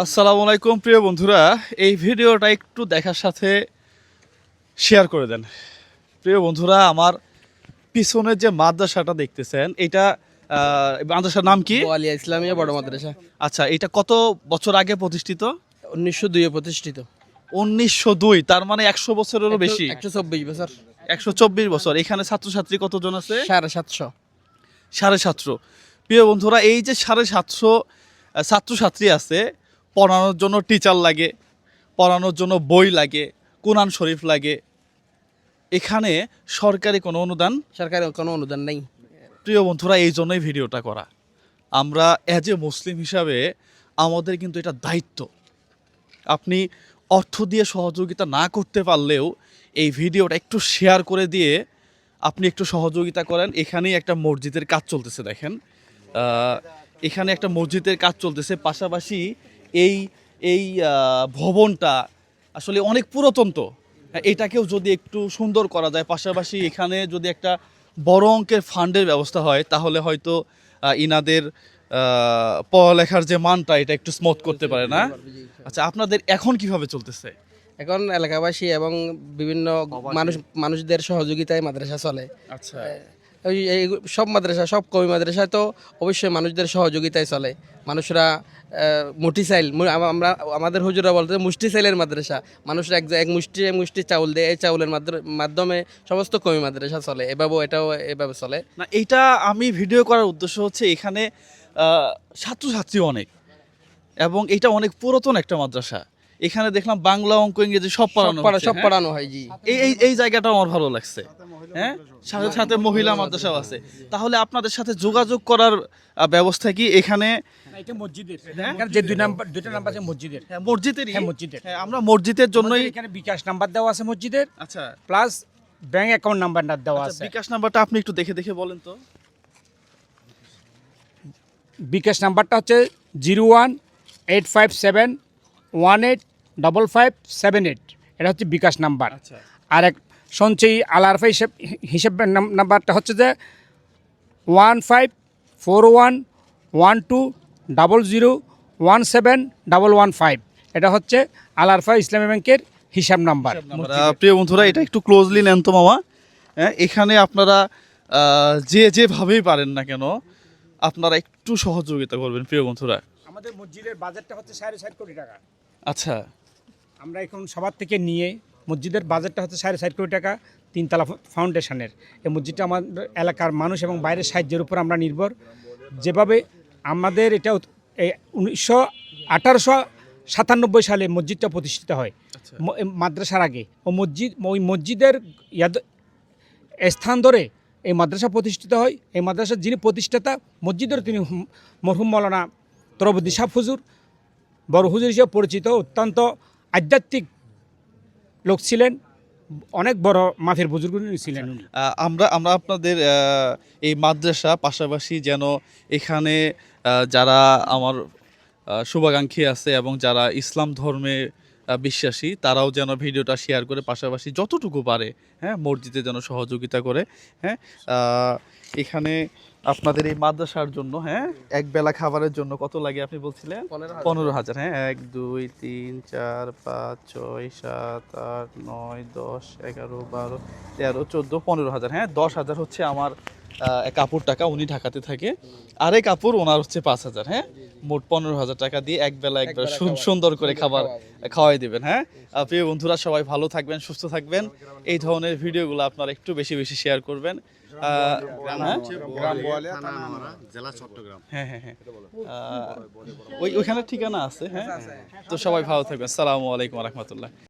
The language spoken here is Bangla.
আসসালামু আলাইকুম প্রিয় বন্ধুরা। এই ভিডিওটা একটু দেখার সাথে শেয়ার করে দেন। প্রিয় বন্ধুরা আমার পিছনের যে মাদ্রাসাটা দেখতেছেন এটা মাদ্রাসার নাম কি? আলিয়া ইসলামিয়া বড় মাদ্রাসা। আচ্ছা এটা কত বছর আগে প্রতিষ্ঠিত? উনিশশো দুইয়ে প্রতিষ্ঠিত। উনিশশো দুই তার মানে একশো বছরেরও বেশি। একশো চব্বিশ বছর। একশো চব্বিশ বছর। এখানে ছাত্রছাত্রী কতজন আছে? সাড়ে সাতশো। সাড়ে সাতশো। প্রিয় বন্ধুরা এই যে সাড়ে সাতশো ছাত্রছাত্রী আছে পড়ানোর জন্য টিচার লাগে পড়ানোর জন্য বই লাগে কোরআন শরীফ লাগে। এখানে সরকারি কোনো অনুদান সরকারের কোনো অনুদান নেই। প্রিয় বন্ধুরা এই জন্যই ভিডিওটা করা। আমরা অ্যাজ এ মুসলিম হিসাবে আমাদের কিন্তু এটা দায়িত্ব। আপনি অর্থ দিয়ে সহযোগিতা না করতে পারলেও এই ভিডিওটা একটু শেয়ার করে দিয়ে আপনি একটু সহযোগিতা করেন। এখানেই একটা মসজিদের কাজ চলতেছে দেখেন। এখানে একটা মসজিদের কাজ চলতেছে। পাশাপাশি এই এই ভবনটা আসলে অনেক পুরাতন তো। হ্যাঁ, এটাকেও যদি একটু সুন্দর করা যায় পাশাপাশি এখানে যদি একটা বড় অঙ্কের ফান্ডের ব্যবস্থা হয় তাহলে হয়তো ইনাদের পড়ালেখার যে মানটা এটা একটু স্মুথ করতে পারে না? আচ্ছা আপনাদের এখন কীভাবে চলতেছে? এখন এলাকাবাসী এবং বিভিন্ন মানুষ মানুষদের সহযোগিতায় মাদ্রাসা চলে। আচ্ছা। ওই এই সব মাদ্রাসা সব কবি মাদ্রাসা তো অবশ্যই মানুষদের সহযোগিতায় চলে। মানুষরা আহ, মুঠি চাইল মু- আম- আমরা আমাদের হুজুরা বলতে মুষ্টি চাইলের মাদ্রাসা। মানুষরা এক এক মুষ্টি মুষ্টি চাউল দেয় এই চাউলের মাধ্যমে সমস্ত কবি মাদ্রাসা চলে। এভাবেও এটাও এভাবে চলে। না এইটা আমি ভিডিও করার উদ্দেশ্য হচ্ছে এখানে ছাত্রছাত্রী অনেক। এবং এটা অনেক পুরাতন একটা মাদ্রাসা। এখানে দেখলাম বাংলা অঙ্ক ইংরেজি সব পড়ানো সব হ্যাঁ? পড়ানো হয় জি। এই এই এই জায়গাটা আমার ভালো লাগছে হ্যাঁ? সাথে সাথে মহিলা মাদ্রাসাও আছে। তাহলে আপনাদের সাথে যোগাযোগ করার ব্যবস্থা কি এখানে? এটা মসজিদের। যে দুই নাম্বার দুইটা নাম্বার আছে মসজিদের। হ্যাঁ, মসজিদেরই? হ্যাঁ, মসজিদের। হ্যাঁ, আমরা মসজিদের জন্যই এখানে বিকাশ নাম্বার দেওয়া আছে মসজিদের। আচ্ছা। প্লাস ব্যাংক অ্যাকাউন্ট নাম্বার দেওয়া আচ্ছা, আছে। বিকাশ নাম্বারটা আপনি একটু দেখে দেখে বলেন তো। বিকাশ নাম্বারটা হচ্ছে zero one eight five seven one eight double five seven eight এটা হচ্ছে বিকাশ নাম্বার। আচ্ছা। আর এক সঞ্চয়ী আলারফা হিসেব হিসেব নাম- নাম্বারটা হচ্ছে যে one five four one one two double zero one seven double one five এটা হচ্ছে আলারফা ইসলামী ব্যাংকের হিসাব নাম্বার। প্রিয় বন্ধুরা এটা একটু ক্লোজলি নেন তো মামা। হ্যাঁ এখানে আপনারা যে যেভাবেই পারেন না কেন আপনারা একটু সহযোগিতা করবেন প্রিয় বন্ধুরা। আমাদের মসজিদের বাজেটটা হচ্ছে সাড়ে চার কোটি টাকা। আচ্ছা। আমরা এখন সবার থেকে নিয়ে মসজিদের বাজেটটা হচ্ছে সাড়ে চার কোটি টাকা তিনতলা ফাউন্ডেশনের এই মসজিদটা আমাদের এলাকার মানুষ এবং বাইরের সাহায্যের উপর আমরা নির্ভর। যেভাবে আমাদের এটা এই উনিশশো আঠারোশো সাতানব্বই সালে মসজিদটা প্রতিষ্ঠিত হয় আচ্ছা। মাদ্রাসার আগে। ও মসজিদ ওই মসজিদের ইয়াদ স্থান ধরে এই মাদ্রাসা প্রতিষ্ঠিত হয়। এই মাদ্রাসার যিনি প্রতিষ্ঠাতা মসজিদের তিনি মরহুম মৌলানা তরবুদ্দি সাহ হুজুর। বড় হুজুর হিসেবে পরিচিত অত্যন্ত আধ্যাত্মিক লোক ছিলেন, অনেক বড় মাফের বুজুর্গ ছিলেন আমরা আমরা আপনাদের এই মাদ্রাসা পাশাপাশি যেন এখানে যারা আমার শুভাকাঙ্ক্ষী আছে এবং যারা ইসলাম ধর্মে বিশ্বাসী, তারাও যেন ভিডিওটা শেয়ার করে পাশাপাশি যতটুকু পারে হ্যাঁ মসজিদে যেন সহযোগিতা করে হ্যাঁ এখানে আপনাদের এই মাদ্রাসার জন্য হ্যাঁ? এক বেলা খাবারের জন্য কত লাগে আপনি বলছিলেন? পনেরো হাজার। হ্যাঁ? এক দুই তিন চার পাঁচ ছয় সাত আট নয় দশ এগারো বারো তেরো চোদ্দ পনেরো হাজার হ্যাঁ? দশ হাজার হচ্ছে আমার কাপড় টাকা উনি ঢাকাতে থাকে। আর এই কাপড় ওনার হচ্ছে পাঁচ হাজার হ্যাঁ? মোট পনেরো হাজার টাকা দিয়ে এক বেলা একবার একবেলা সুন্দর করে খাবার খাওয়াই দেবেন হ্যাঁ? প্রিয় বন্ধুরা সবাই ভালো থাকবেন সুস্থ থাকবেন। এই ধরনের ভিডিওগুলো আপনারা একটু বেশি বেশি শেয়ার করবেন। আহ, হ্যাঁ? হ্যাঁ হ্যাঁ ওইখানে ঠিকানা আছে হ্যাঁ? তো সবাই ভালো থাকবেন। আসসালামু আলাইকুম রহমতুল্লাহ।